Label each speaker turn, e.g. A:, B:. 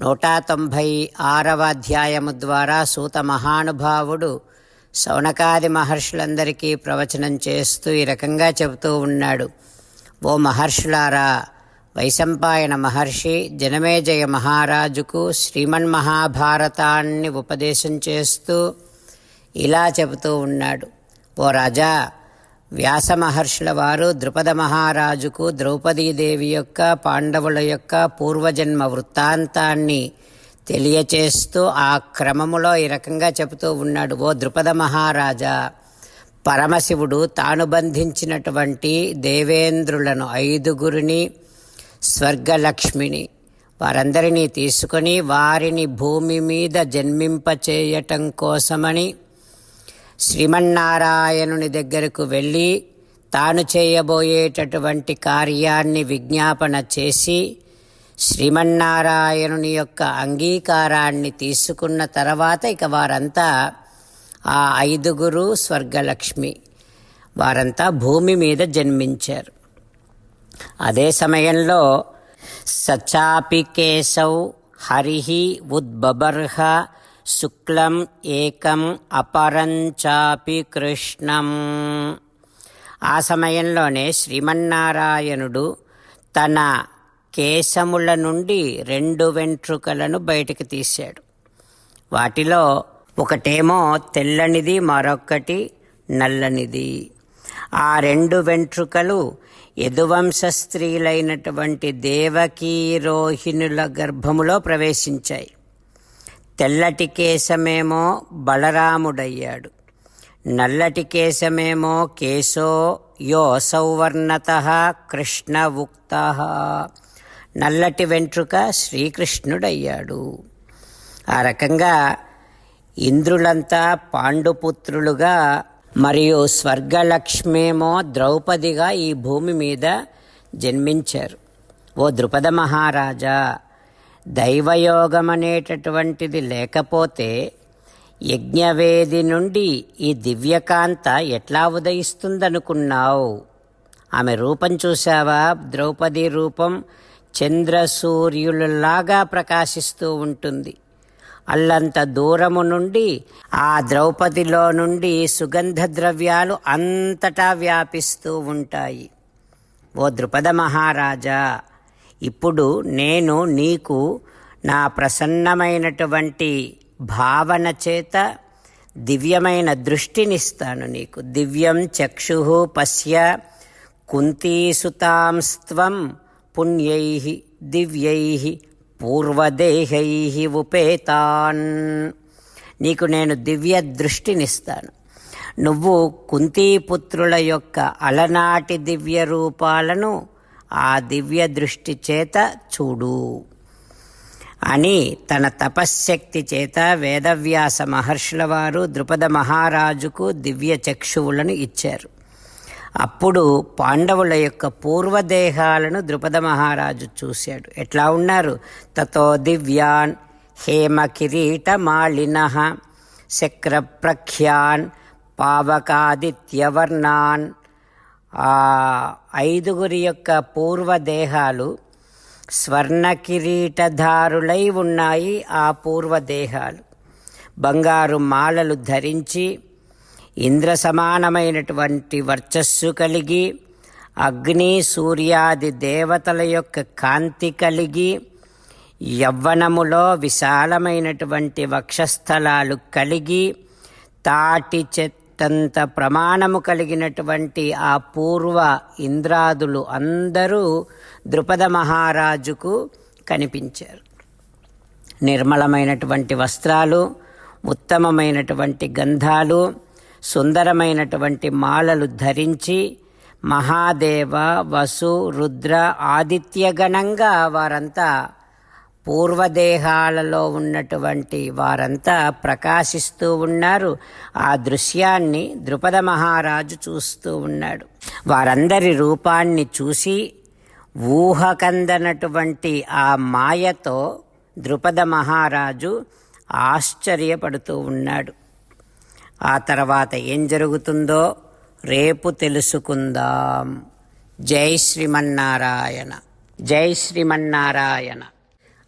A: నూట తొంభై ఆరవ అధ్యాయము ద్వారా సూత మహానుభావుడు శౌనకాది మహర్షులందరికీ ప్రవచనం చేస్తూ ఈ రకంగా చెబుతూ ఉన్నాడు. ఓ మహర్షులారా వైశంపాయన మహర్షి జనమేజయ మహారాజుకు శ్రీమన్మహాభారతాన్ని ఉపదేశం చేస్తూ ఇలా చెబుతూ ఉన్నాడు. ఓ రాజా వ్యాస మహర్షుల వారు ద్రుపద మహారాజుకు ద్రౌపదీదేవి యొక్క పాండవుల యొక్క పూర్వజన్మ వృత్తాంతాన్ని తెలియచేస్తూ ఆ క్రమములో ఈ రకంగా చెబుతూ ఉన్నాడు. ఓ ద్రుపద మహారాజా పరమశివుడు తాను బంధించినటువంటి దేవేంద్రులను ఐదుగురిని స్వర్గలక్ష్మిని వారందరినీ తీసుకొని వారిని భూమి మీద జన్మింపచేయటం కోసమని శ్రీమన్నారాయణుని దగ్గరకు వెళ్ళి తాను చేయబోయేటటువంటి కార్యాన్ని విజ్ఞాపన చేసి శ్రీమన్నారాయణుని యొక్క అంగీకారాన్ని తీసుకున్న తర్వాత ఇక వారంతా ఆ ఐదుగురు స్వర్గలక్ష్మి వారంతా భూమి మీద జన్మించారు. అదే సమయంలో సచాపి కేశవ్ హరిహి ఉద్బబర్హ శుక్లం ఏకం అపరంచాపి కృష్ణం. ఆ సమయంలోనే శ్రీమన్నారాయణుడు తన కేశముల నుండి రెండు వెంట్రుకలను బయటికి తీశాడు. వాటిలో ఒకటేమో తెల్లనిది మరొకటి నల్లనిది. ఆ రెండు వెంట్రుకలు యదువంశ స్త్రీలైనటువంటి దేవకీరోహిణుల గర్భములో ప్రవేశించాయి. తెల్లటి కేశమేమో బలరాముడయ్యాడు. నల్లటి కేశమేమో కేశో యో సౌవర్ణత కృష్ణ ఉక్త నల్లటి వెంట్రుక శ్రీకృష్ణుడయ్యాడు. ఆ రకంగా ఇంద్రులంతా పాండుపుత్రులుగా మరియు స్వర్గలక్ష్మేమో ద్రౌపదిగా ఈ భూమి మీద జన్మించారు. ఓ ద్రుపద మహారాజా దైవయోగం అనేటటువంటిది లేకపోతే యజ్ఞవేది నుండి ఈ దివ్యకాంత ఎట్లా ఉదయిస్తుందనుకున్నావు? ఆమె రూపం చూసావా ద్రౌపది రూపం చంద్ర సూర్యులలాగా ప్రకాశిస్తూ ఉంటుంది. అల్లంత దూరము నుండి ఆ ద్రౌపదిలో నుండి సుగంధ ద్రవ్యాలు అంతటా వ్యాపిస్తూ ఉంటాయి. ఓ ద్రుపద మహారాజా ఇప్పుడు నేను నీకు నా ప్రసన్నమైనటువంటి భావన చేత దివ్యమైన దృష్టినిస్తాను నీకు. దివ్యం చక్షు పశ్య కుంతీసుతాంస్త్వం పుణ్యై దివ్యై పూర్వదేహై ఉపేతాన్. నీకు నేను దివ్య దృష్టినిస్తాను. నువ్వు కుంతీపుత్రుల యొక్క అలనాటి దివ్య రూపాలను ఆ దివ్య దృష్టి చేత చూడు అని తన తపశ్శక్తి చేత వేదవ్యాస మహర్షుల వారు ద్రుపద మహారాజుకు దివ్య చక్షువులను ఇచ్చారు. అప్పుడు పాండవుల యొక్క పూర్వదేహాలను ద్రుపద మహారాజు చూశాడు. ఎట్లా ఉన్నారు? తతో దివ్యాన్ హేమ కిరీట మాళిన శక్ర ప్రఖ్యాన్ పావకాదిత్యవర్ణాన్ ఆ ఐదుగురి యొక్క పూర్వదేహాలు స్వర్ణ కిరీటధారులై ఉన్నాయి ఆ పూర్వదేహాలు. బంగారు మాలలు ధరించి ఇంద్ర సమానమైనటువంటి వర్చస్సు కలిగి అగ్ని సూర్యాది దేవతల యొక్క కాంతి కలిగి యవ్వనములో విశాలమైనటువంటి వక్షస్థలాలు కలిగి తాటి అత్యంత ప్రమాణము కలిగినటువంటి ఆ పూర్వ ఇంద్రాదులు అందరూ ద్రుపద మహారాజుకు కనిపించారు. నిర్మలమైనటువంటి వస్త్రాలు ఉత్తమమైనటువంటి గంధాలు సుందరమైనటువంటి మాలలు ధరించి మహాదేవ వసు రుద్ర ఆదిత్యగణంగా వారంతా పూర్వదేహాలలో ఉన్నటువంటి వారంతా ప్రకాశిస్తూ ఉన్నారు. ఆ దృశ్యాన్ని ద్రుపద మహారాజు చూస్తూ ఉన్నాడు. వారందరి రూపాన్ని చూసి ఊహకందనటువంటి ఆ మాయతో ద్రుపద మహారాజు ఆశ్చర్యపడుతూ ఉన్నాడు. ఆ తర్వాత ఏం జరుగుతుందో రేపు తెలుసుకుందాం. జై శ్రీమన్నారాయణ. జై శ్రీమన్నారాయణ.